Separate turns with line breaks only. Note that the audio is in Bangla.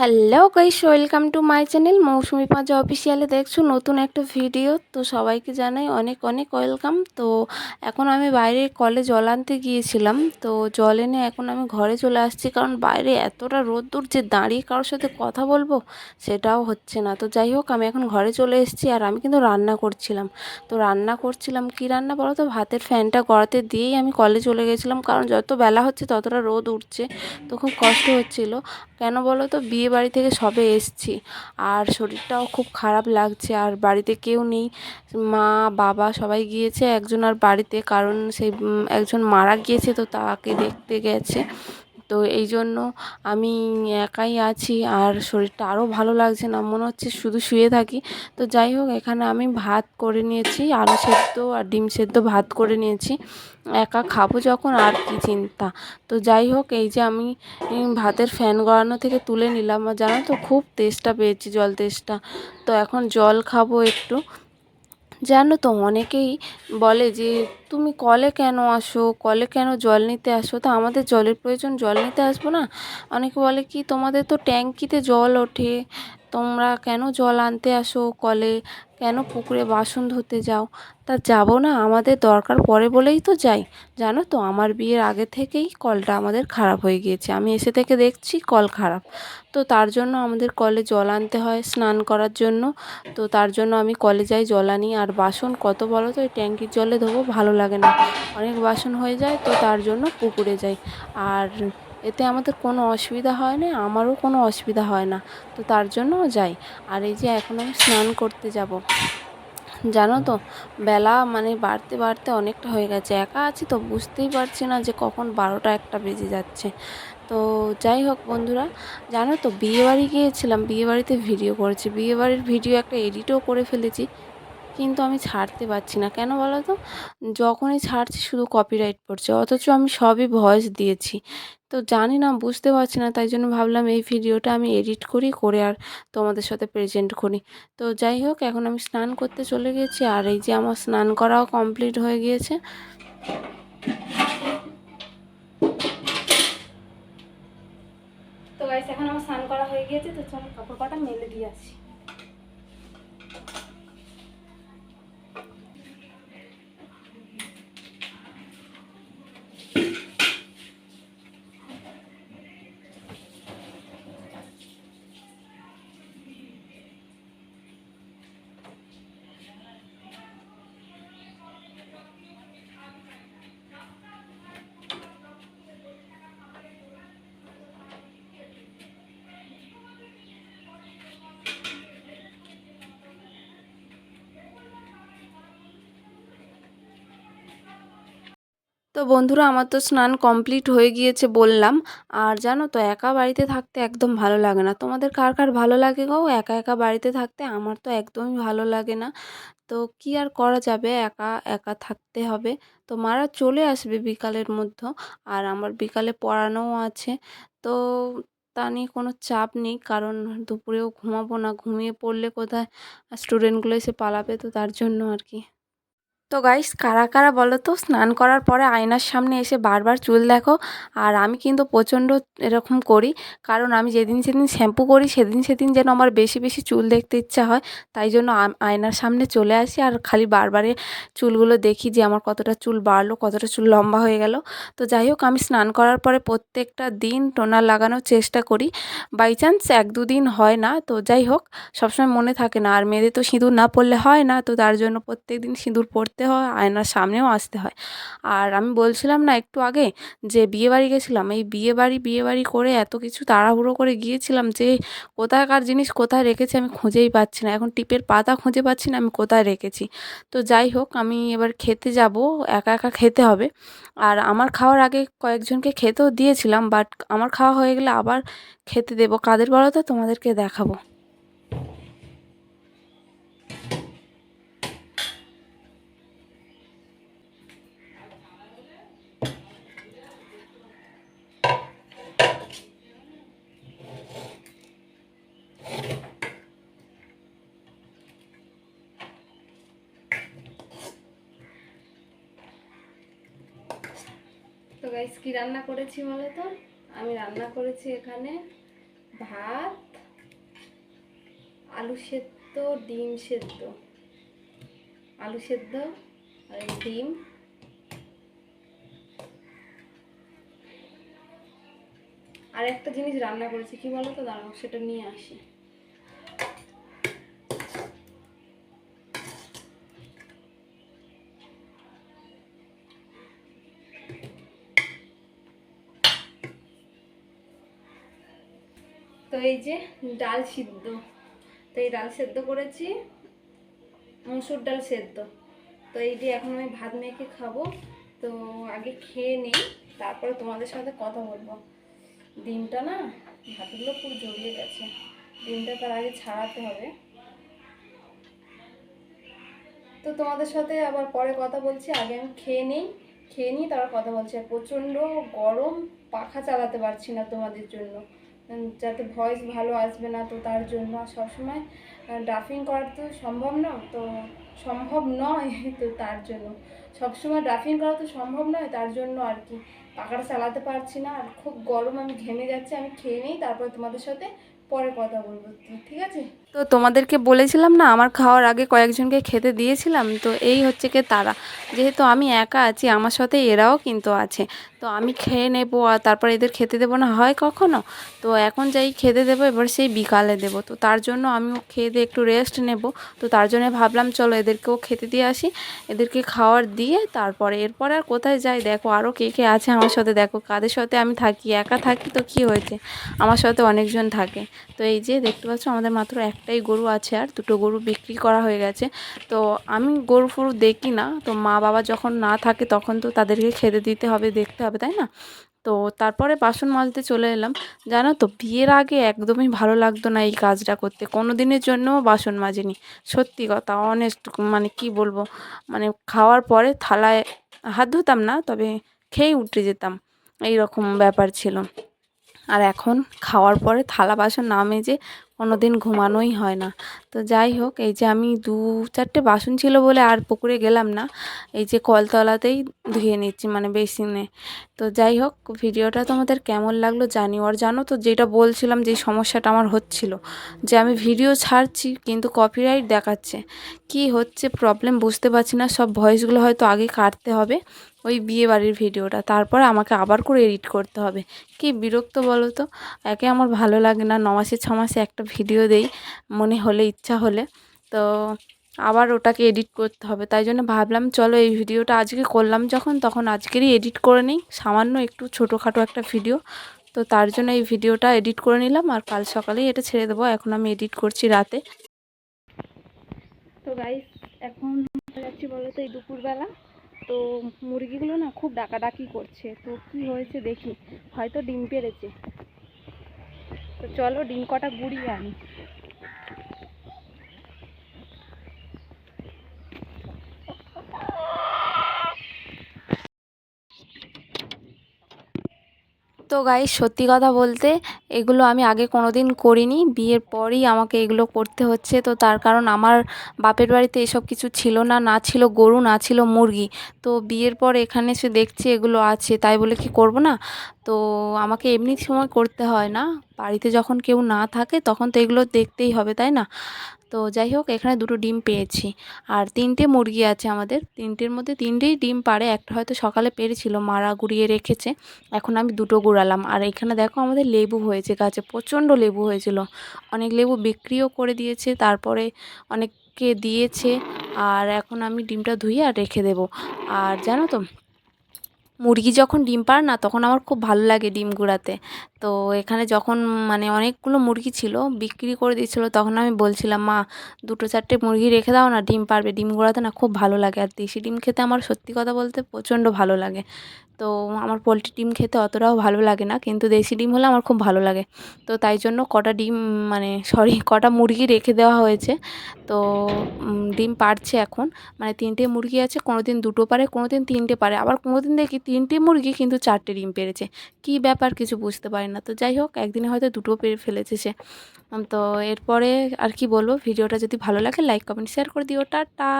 Hello guys welcome to my channel Mousumi Panja অফিসিয়ালে দেখছ নতুন একটা ভিডিও তো সবাইকে জানাই অনেক অনেক ওয়েলকাম তো এখন আমি বাইরে কলে জল আনতে গিয়েছিলাম। তো জল এনে এখন আমি ঘরে চলে আসছি, কারণ বাইরে এতটা রোদ্দুর যে দাঁড়িয়ে কারোর সাথে কথা বলব সেটাও হচ্ছে না। তো যাই হোক, আমি এখন ঘরে চলে এসেছি আর আমি কিন্তু রান্না করছিলাম। তো রান্না করছিলাম, কি রান্না বলো তো? ভাতের ফ্যানটা গড়াতে দিয়েই আমি কলে চলে গেছিলাম, কারণ যত বেলা হচ্ছে ততটা রোদ উঠছে। তো খুব কষ্ট হচ্ছিল। কেন বলো তো? বিয়ে বাড়ি থেকে সবে এসছি। আর শরীরটাও খুব খারাপ লাগছে, আর বাড়িতে কেউ নেই। মা, বাবা সবাই গিয়েছে, একজন আর বাড়িতে, কারণ সেই একজন মারা গিয়েছে তো তাকে দেখতে গেছে। তো এই জন্য আমি একাই আছি আর শরীরটা আরও ভালো লাগছে না, মনে হচ্ছে শুধু শুয়ে থাকি। তো যাই হোক, এখানে আমি ভাত করে নিয়েছি, আলু সেদ্ধ আর ডিম সেদ্ধ ভাত করে নিয়েছি। একা খাব যখন, আর কি চিন্তা। তো যাই হোক, এই যে আমি ভাতের ফ্যান গড়ানো থেকে তুলে নিলাম। আর জানো তো, খুব তেষ্টা পেয়েছি জল তেষ্টা তো এখন জল খাব একটু। জানো তো, অনেকেই বলে যে, তুমি কলে কেন আসো? কলে কেন জল নিতে আসো? তা আমাদের জলের প্রয়োজন জল নিতে আসব না? অনেকে বলে কি, তোমাদের তো ট্যাঙ্কিতে জল ওঠে। তোমরা কেন জল আনতে আসো কলে? কেন পুকুরে বাসন ধুতে যাও? তা যাব না, আমাদের দরকার পড়ে বলেই তো যাই। জানো তো, আমার বিয়ের আগে থেকেই কলটা আমাদের খারাপ হয়ে গিয়েছে। আমি এসে থেকে দেখছি কল খারাপ। তো তার জন্য আমাদের কলে জল আনতে হয় স্নান করার জন্য। তো তার জন্য আমি কলে যাই জল আনি। আর বাসন কত বলো তো ওই ট্যাঙ্কির জলে ধোবো, ভালো লাগে না। অনেক বাসন হয়ে যায়, তো তার জন্য পুকুরে যাই। আর এতে আমাদের কোনো অসুবিধা হয় না, আমারও কোনো অসুবিধা হয় না। তো তার জন্যও যাই। আর এই যে এখন আমি স্নান করতে যাব। জানো তো, বেলা মানে বাড়তে বাড়তে অনেকটা হয়ে গেছে। একা আছি তো বুঝতেই পারছি না যে কখন বারোটা একটা বেজে যাচ্ছে। তো যাই হোক বন্ধুরা, জানো তো বিয়েবাড়ি গিয়েছিলাম, বিয়েবাড়িতে ভিডিও করেছি। বিয়েবাড়ির ভিডিও একটা এডিটও করে ফেলেছি। কিন্তু আমি ছাড়তে পারছি না। কেন বলো তো যখনই ছাড়ছি শুধু কপিরাইট পড়ছে, অথচ আমি সবই ভয়েস দিয়েছি। তো জানি না, বুঝতে পারছি না, তাই জন্য ভাবলাম এই ভিডিওটা আমি এডিট করি, করে আর তোমাদের সাথে প্রেজেন্ট করি। তো যাই হোক, এখন আমি স্নান করতে চলে গেছি, আর এই যে আমার স্নান করাও কমপ্লিট হয়ে গিয়েছে। তো এখন আমার স্নান করা হয়ে গিয়েছে, তো চলো কাপড় কটা মেলে দিয়ে আসি। তো বন্ধুরা আমার তো স্নান কমপ্লিট হয়ে গিয়েছে বললাম। আর জানো তো, একা বাড়িতে থাকতে একদম ভালো লাগে না। তোমাদের কার কার ভালো লাগে গো? একা একা বাড়িতে থাকতে আমার তো একদমই ভালো লাগে না। তো কি আর করা যাবে? একা একা থাকতে হবে। তো মারা চলে আসবে বিকালের মধ্যে। আর আমার বিকালে পড়ানোও আছে। তো তা নিয়ে কোনো চাপ নেই, কারণ দুপুরেও ঘুমাবো না। ঘুমিয়ে পড়লে কোথায়? স্টুডেন্টগুলো এসে পালাবে তো তার জন্য আর কি। তো গাইস কারা কারা বলো তো? স্নান করার পরে আয়নার সামনে এসে বারবার চুল দেখো। আর আমি কিন্তু প্রচণ্ড এরকম করি। কারণ আমি যেদিন সেদিন শ্যাম্পু করি, সেদিন সেদিন যেন আমার বেশি বেশি চুল দেখতে ইচ্ছা হয়। তাই জন্য আয়নার সামনে চলে আসি আর খালি বারবারে চুলগুলো দেখি যে আমার কতটা চুল বাড়লো, কতটা চুল লম্বা হয়ে গেল। তো যাই হোক, আমি স্নান করার পরে প্রত্যেকটা দিন টোনার লাগানোর চেষ্টা করি। বাই চান্স এক দুদিন হয় না। তো যাই হোক, সবসময় মনে থাকে না, আর মেয়েদের তো সিঁদুর না পরলে হয় না। তো তার জন্য প্রত্যেক দিন সিঁদুর পরতে আসতে হয়, আয়নার সামনেও আসতে হয়। আর আমি বলছিলাম না একটু আগে যে বিয়েবাড়ি গেছিলাম, এই বিয়েবাড়ি বিয়েবাড়ি করে এত কিছু তাড়াহুড়ো করে গিয়েছিলাম যে কোথাকার জিনিস কোথায় রেখেছি আমি খুঁজেই পাচ্ছি না। এখন টিপের পাতা খুঁজে পাচ্ছি না আমি কোথায় রেখেছি। তো যাই হোক, আমি এবার খেতে যাব, একা একা খেতে হবে। আর আমার খাওয়ার আগে কয়েকজনকে খেতেও দিয়েছিলাম, বাট আমার খাওয়া হয়ে গেলে আবার খেতে দেবো। কাদের বলো তো? তোমাদেরকে দেখাবো। তো গাইস কি রান্না করেছি বলো তো আমি রান্না করেছি এখানে ভাত, আলু সেদ্ধ, ডিম সেদ্ধ। আলু সেদ্ধ আর ডিম। আর একটা জিনিস রান্না করেছি, কি বলো তো দাঁড়াও, সেটা নিয়ে আসি। এই যে ডাল সিদ্ধ। তো এই ডাল সেদ্ধ করেছি, মুসুর ডাল সেদ্ধ। তো এই যে এখন আমি ভাত মেখে খাব, তো আগে খেয়ে নিই, তারপরে তোমাদের সাথে কথা বলব। ডিমটা না, ভাতগুলো খুব জড়িয়ে গেছে। ডিমটা তার আগে ছাড়াতে হবে। তো তোমাদের সাথে আবার পরে কথা বলছি, আগে আমি খেয়ে নিই খেয়ে নিই তারপর কথা বলছি। প্রচণ্ড গরম, পাখা চালাতে পারছি না তোমাদের জন্য। যাতে ভয়েস ভালো আসবে না তো তার জন্য সবসময় ড্রাফিং করা তো সম্ভব না, তো সম্ভব নয় তো তার জন্য। সবসময় ড্রাফিং করা তো সম্ভব নয়, তার জন্য আর কি। পাখাটা চালাতে পারছি না, আর খুব গরম, আমি ঘেমে যাচ্ছি, আমি খেয়ে নিই, তারপর তোমাদের সাথে পরে কথা বলব। ঠিক আছে? তো তোমাদেরকে বলেছিলাম না, আমার খাওয়ার আগে কয়েকজনকে খেতে দিয়েছিলাম, তো এই হচ্ছে কি তারা। যেহেতু আমি একা আছি, আমার সাথে এরাও কিন্তু আছে, তো আমি খেয়ে নেব আর তারপর এদের খেতে দেবো না, হয় কখনো? তো এখন যাই খেতে দেবো, এবার সেই বিকালে দেবো, তো তার জন্য আমিও খেয়ে দিয়ে একটু রেস্ট নেব, তো তার জন্য ভাবলাম চলো এদেরকেও খেতে দিয়ে আসি, এদেরকে খাওয়ার দিয়ে তারপরে এরপরে আর কোথায় যাই? দেখো আরও কে কে আছে আমার সাথে, দেখো কাদের সাথে আমি থাকি, একা থাকি তো কি হয়েছে? আমার সাথে অনেকজন থাকে, তো এই যে দেখতে পাচ্ছ আমাদের মাত্র একটাই গরু আছে আর দুটো গরু বিক্রি করা হয়ে গেছে। তো আমি গরু ফরু দেখি না, তো মা বাবা যখন না থাকে তখন তো তাদেরকে খেতে দিতে হবে, দেখতে হবে, তাই না? তো তারপরে বাসন মাজতে চলে এলাম। জানো তো, বিয়ের আগে একদমই ভালো লাগতো না এই কাজটা করতে কোনো দিনের জন্যও বাসন মাজিনি। সত্যি কথা অনেস্ট মানে কি বলব মানে খাওয়ার পরে থালায় হাত ধুতাম না, তবে খেয়েই উঠে যেতাম এই রকম ব্যাপার ছিল। আর এখন খাওয়ার পরে থালা বাসন না মেজে কোনো দিন ঘুমানোই হয় না। তো যাই হোক, এই যে আমি দু চারটে বাসন ছিল বলে আর পুকুরে গেলাম না, এই যে কলতলাতেই ধুয়ে নিচ্ছি মানে বেসিনে। তো যাই হোক, ভিডিওটা তোমাদের কেমন লাগল জানি আর জানো তো, যেটা বলছিলাম যে সমস্যাটা আমার হচ্ছিল, যে আমি ভিডিও ছাড়ছি কিন্তু কপিরাইট দেখাচ্ছে। কি হচ্ছে প্রবলেম বুঝতে পারছি না, সব ভয়েসগুলো হয়তো আগে কাটতে হবে। ওই বিয়ে বাড়ির ভিডিওটা। তারপরে আমাকে আবার করে এডিট করতে হবে। কি বিরক্ত বলো তো? একে আমার ভালো লাগে না ন মাসে ছ মাসে একটা ভিডিও দেই, মনে হলে, ইচ্ছা হলে। তো আবার ওটাকে এডিট করতে হবে। তাই জন্য ভাবলাম, চলো এই ভিডিওটা আজকে করলাম যখন, তখন আজকেরই এডিট করে নিই। সামান্য একটু ছোটোখাটো একটা ভিডিও। তো তার জন্য এই ভিডিওটা এডিট করে নিলাম আর কাল সকালেই এটা ছেড়ে দেবো। এখন আমি এডিট করছি রাতে। তো গাইস এখন যাচ্ছি বলো তো এই দুপুরবেলা। তো মুরগিগুলো না খুব ডাকাডাকি করছে। তো কি হয়েছে দেখি, হয়তো ডিম পেড়েছে তো চলো ডিম কটা গুড়িয়ে আনি। তো গাই সত্যি কথা বলতে এগুলো আমি আগে কোনো দিন করিনি। বিয়ের পরই আমাকে এগুলো করতে হচ্ছে। তো তার কারণ আমার বাপের বাড়িতে এসব কিছু ছিল না না ছিল গরু, না ছিল মুরগি। তো বিয়ের পর এখানে এসে দেখছি এগুলো আছে। তাই বলে কি করব না? তো আমাকে এমনি সময় করতে হয় না। বাড়িতে যখন কেউ না থাকে তখন তো এগুলো দেখতেই হবে, তাই না? তো যাই হোক, এখানে দুটো ডিম পেয়েছি। আর তিনটে মুরগি আছে আমাদের। তিনটের মধ্যে তিনটেই ডিম পারে, একটা হয়তো সকালে পেরেছিল, মারা গুড়িয়ে রেখেছে। এখন আমি দুটো গুড়ালাম। আর এখানে দেখো আমাদের লেবু হয়েছে গাছে, প্রচণ্ড লেবু হয়েছিল। অনেক লেবু বিক্রিও করে দিয়েছে, তারপরে অনেককে দিয়েছে। আর এখন আমি ডিমটা ধুয়ে আর রেখে দেবো। আর জানো তো মুরগি যখন ডিম পাড়ে না তখন আমার খুব ভালো লাগে ডিম গুঁড়াতে। তো এখানে যখন মানে অনেকগুলো মুরগি ছিল, বিক্রি করে দিয়েছিলো, তখন আমি বলছিলাম, মা, দুটো চারটে মুরগি রেখে দাও না, ডিম পারবে। ডিম গুঁড়াতে না খুব ভালো লাগে, আর দেশি ডিম খেতে আমার সত্যি কথা বলতে প্রচণ্ড ভালো লাগে। তো আমার পোলট্রি ডিম খেতে অতটাও ভালো লাগে না, কিন্তু দেশি ডিম হলে আমার খুব ভালো লাগে। তো তাই জন্য কটা ডিম মানে সরি, কটা মুরগি রেখে দেওয়া হয়েছে। তো ডিম পারছে এখন। মানে তিনটে মুরগি আছে কোনো দিন দুটো পারে কোনো দিন তিনটে পারে। আবার কোনো দিন দেখি তিনটে মুরগি কিন্তু চারটে ডিম পেরেছে। কী ব্যাপার, কিছু বুঝতে পারি না। তো যাই হোক, একদিনে হয়তো দুটো পেরে ফেলেছে সে। তো এরপরে আর কি বলব, ভিডিওটা যদি ভালো লাগে লাইক কমেন্ট শেয়ার করে দিও। টাটা!